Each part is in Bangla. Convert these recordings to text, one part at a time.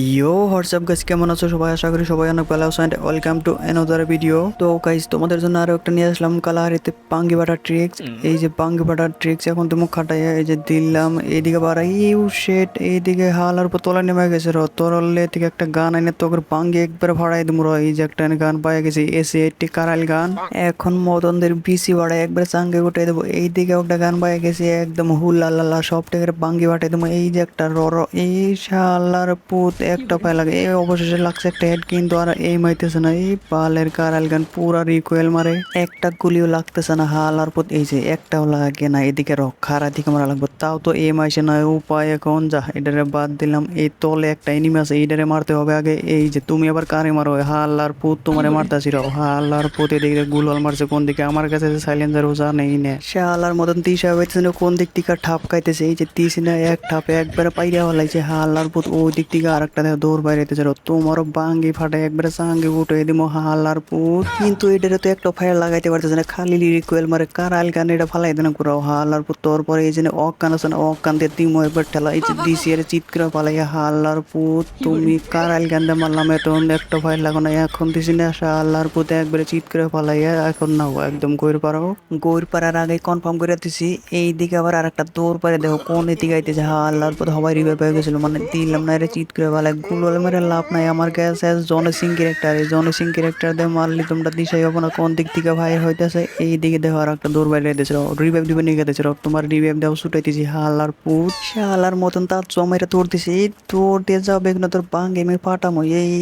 ইয়ো হোয়াটসঅ্যাপ গাইস কেমন আছো সবাই? আশা করি সবাই অনেক ভালো আছো and welcome to another video তো গাইস তোমাদের জন্য আরও একটা নিয়ে আসলাম কালাহারিতে পাঙ্গি বাটার ট্রিক্স এই যে পাঙ্গি বাটার ট্রিক্স এখন তুমি খাটাইয়া এই যে দিলাম এইদিকে বাড়া ইউ শেট এইদিকে হালার উপর তোলা নেমে গেছে র। তোরলে থেকে একটা গান এনে তোকে পাঙ্গি একবার ভাড়াই দিম র। এই যে একটা গান পাই গেছি এসি এইটটি কারাল গান। এখন মদনদের বিসি বাড়াই একবার চাঙ্গে উঠে দেবো। এইদিকে একটা গান পাই গেছি একদম হুল্লা লাল্লা সব থেকে পাঙ্গি বাটাই দেবো। এই যে একটা র র এই শালার পুত একটা পায়ে লাগে। এই অবশেষে লাগছে একটা হেড কিন্তু আর এই মাইতেছে না। এই পালের কারাল গান পুরা রিকোয়েল মারে। একটা গুলিও লাগতেছে না হাল, আর পুত এই যে একটাও লাগে না, এদিকে রক্ষার দিকে মারা লাগবে। তাও তো এম আইসে না উপায় এখন যা। এটারে বাদ দিলাম, এই তলে একটা এনিমি আছে, এইটারে মারতে হবে আগে। এই যে তুমি আবার কারে মারো? হাল আর পুত তোমারে মারতেছি রাও হাল আর পুত এদিকে গুলল মারছে, কোন দিকে? আমার কাছে সাইলেন্সার ওজা নেই নে। শালার মতন তিসা না কোন দিক থেকে ঠাপ খাইতেছে? এই যে তিস না এক ঠাপে একবারে পাইরা হলাইছে হাল আর পুত ওই দিক থেকে আর একটা দেখো দৌড় বাইরেতেছে তোমারও বাঙ্গি ফাটে একবারে চাঙ্গি উঠে দিব হাল আর পুত। কিন্তু এটারে তো একটা ফায়ার লাগাইতে পারতেছে না, খালি রিকুয়েল মারে, কারাল গান এটা ফালাই দেনা কুড়াও হাল আর পুত। তোর পরে এই যে অকান আছে না অকান দিয়ে তিমো একবার ঠেলা, এই যে দিছি এর চিৎ করে ফালাইয়া হাল আর পুত। তুমি কারাল গান দিয়ে মারলাম এখন একটা ফায়ার লাগো না এখন দিছি না আল্লাহর পুত একবারে চিৎ করে ফালাইয়া এখন নাও, একদম গৈর পারাও। গৈর পারার আগে কনফার্ম করে দিছি এই দিকে আবার আর একটা দৌড় পারে, দেখো কোন এদিকে আইতেছে হা আল্লাহর পুত হবাই রিভাইভ হয়ে গেছিল মানে দিলাম না এটা চিৎ ফালাই গুলো মেরে লাভ নাই। আমার কাছে জন সিং ক্যারেক্টার এই জন সিং ক্যারেক্টার দিয়ে মারলি তোমরা দিশাই হব না। কোন দিক থেকে ভাই হইতেছে, এই দিকে দেখো আর একটা দৌড় বাইরে দিয়েছিল রিভাইভ দিবে, নিয়ে গেছিল তোমার রিভাইভ দেওয়া ছুটাইতেছি হালার পুত, শালার মতন তার জমাইটা তোর দিছি। তোর দিয়ে যাবে না তোর বাঙ্গে, আমি ফাটামো। এই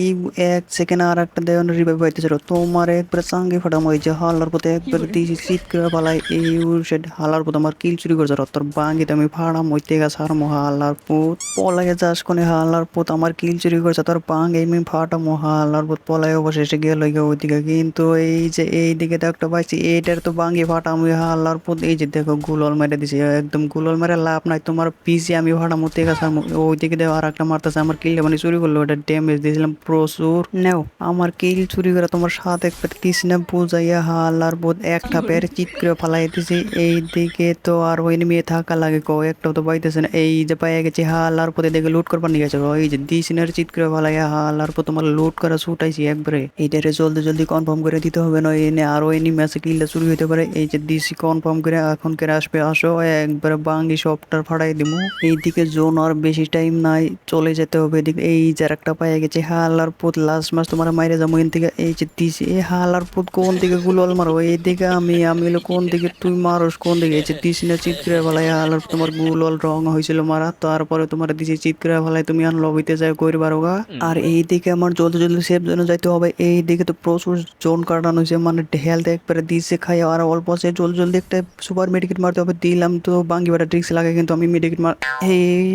এক সেকেন্ড আর একটা দেওয়ান রিভাইভ হইতেছিল তোমার একবারে চাঙ্গে ফাটামো। এই যে হালার পথে একবারে দিয়েছি শীত করে পালাই। এই সেট হালার পথে আমার কিল চুরি করছে তোর বাঙ্গিতে আমি ফাড়াম হইতে গেছে আর হালার পুত। পলাইয়ে যাস কোনে হালার পুত? আমার কিল চুরি করছে, তোর বাঙ্গে আমি ফাটামো হালার পুত পলাই অবশেষে গেল ওইদিকে। কিন্তু এই যে এই দিকে তো একটা পাইছি, এইটার তো বাঙ্গি ফাটামো হালার পুত এই যে দেখো গুলল মেরে দিছি, একদম গুলল মেরে লাভ নাই, তোমার পিসি আমি ফাটামো ঠিক আছে ওই দিকে দেখো আর একটা মারতেছে, আমার কিল মানে চুরি করল, ওটা ড্যামেজ দিয়েছিলাম প্রচুর। নেও, আমার কিল চুরি করে তোমার সাথে একটা কৃষ্ণা বুঝাইয়া হালার বোধ একটা চিৎ করে ফালাই দিছি এই দিকে তো আর ওই মেয়ে থাকা লাগে কো একটাও তো পাইতেছে না, এই যে পাইয়া গেছি হালার পথে দেখে লুট করবার নিয়ে গেছে এই যে দিসিনের চিৎ করে ফালাইয়া হালার পর তোমার লুট করা ছুটাইছি একবারে। এইটারে জলদি জলদি কনফার্ম করে দিতে হবে না এনে আরও এনি ম্যাচে কিলটা চুরি হইতে পারে। এই যে দিসি কনফার্ম করে এখন করে আসবে, আসো, একবারে বাঙ্গি সবটার ফাড়াই দিমু। এইদিকে জোন আর বেশি টাইম নাই, চলে যেতে হবে এই যে একটা পায়ে গেছে হালার পুত লাস্ট মাস তোমার মাইরে যাব এন থেকে। এই যে দিছি এই হালার পুত কোন দিকে গুলল মারো? এইদিকে আমি আমি হলো কোন দিকে তুই মারস, কোন দিকে? এই যে দিছি না চিৎ করে ফেলাই হালার তোমার গুলল রং হয়েছিল মারা তারপরে তোমার দিছি চিৎ করে ফেলাই তুমি আর লবিতে যাই করি পারোগা আর এই দিকে আমার জলদি জলদি সেফ জোনে যাইতে হবে এই দিকে তো প্রচুর জোন কাটানো হয়েছে মানে হেলথ একবারে দিয়েছে খাই আর অল্প আছে জলদি জলদি একটা সুপার মেডিকেট মারতে হবে দিলাম তো বাঙ্গি বাটা ট্রিক্স লাগে কিন্তু আমি মেডিকেট মার এই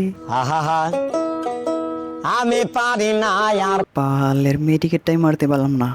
আমি পারি না আর পালের মেডিকেটটাই মারতে পারলাম না।